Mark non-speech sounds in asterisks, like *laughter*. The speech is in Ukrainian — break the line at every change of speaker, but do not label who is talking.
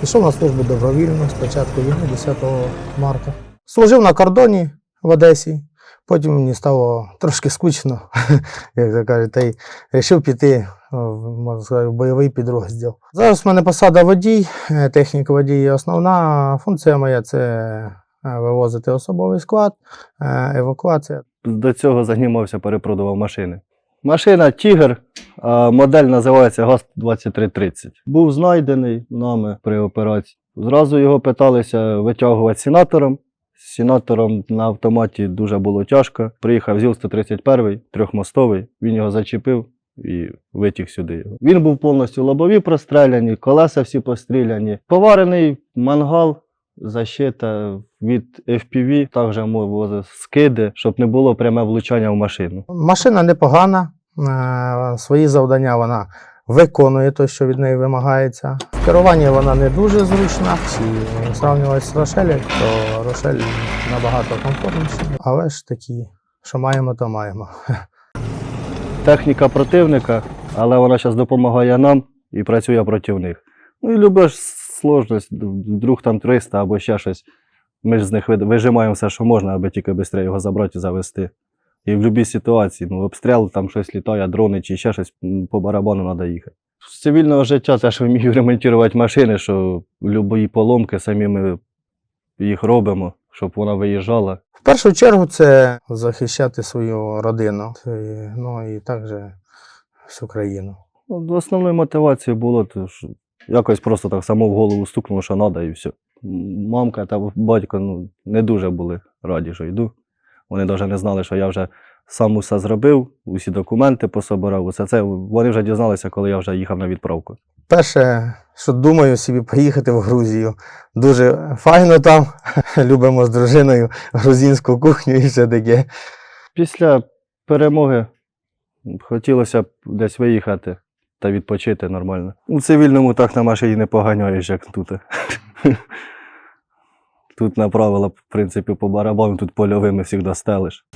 Пішов на службу добровільно спочатку війни 10 марта. Служив на кордоні в Одесі. Потім мені стало трошки скучно, *laughs* як то кажуть, та й вирішив піти можна сказати, в бойовий підрозділ. Зараз в мене посада водій, е, техніка водій. Основна функція моя це е, вивозити особовий склад, е, евакуація.
До цього займався, перепродавав машини. Машина Тігр, модель називається ГАЗ-2330. Був знайдений нами при операції. Зразу його питалися витягувати сенатором. З сенатором на автоматі дуже було тяжко. Приїхав ЗІЛ-131, трьохмостовий, він його зачепив і витяг сюди його. Він був повністю лобові простреляні, колеса всі постріляні. Поварений мангал, защита від FPV, також мовили скиди, щоб не було пряме влучання в машину.
Машина непогана, свої завдання вона виконує те, що від неї вимагається. В керуванні вона не дуже зручна. Якщо сравнювати з Рошелем, то Рошель набагато комфортніше, але ж такі, що маємо, то маємо. *laughs*
Техніка противника, але вона зараз допомагає нам і працює проти них. Ну і люба ж сложність, вдруг там 300 або ще щось. Ми ж з них вижимаємо все, що можна, аби тільки швидше його забрати і завести. І в будь-якій ситуації, ну, обстріл, там щось літає, дрони чи ще щось, по барабану треба їхати. З цивільного життя теж вмію *laughs* ремонтувати машини, що будь-які поломки самі ми їх робимо, щоб вона виїжджала.
В першу чергу це захищати свою родину, ну і також всю країну.
Ну, Основною мотивацією було, то, що якось просто так само в голову стукнуло, що треба, і все. Мамка та батько ну, не дуже були раді, що йду. Вони навіть не знали, що я вже сам усе зробив, усі документи пособирав. Усе це вони вже дізналися, коли я вже їхав на відправку.
Перше, що думаю собі поїхати в Грузію. Дуже файно там. *laughs* Любимо з дружиною грузинську кухню і все таке.
Після перемоги хотілося б десь виїхати та відпочити нормально. У цивільному так на машині не поганяєш, як тут. *laughs* Тут направила, в принципі, по барабану, тут польовими завжди стелиш.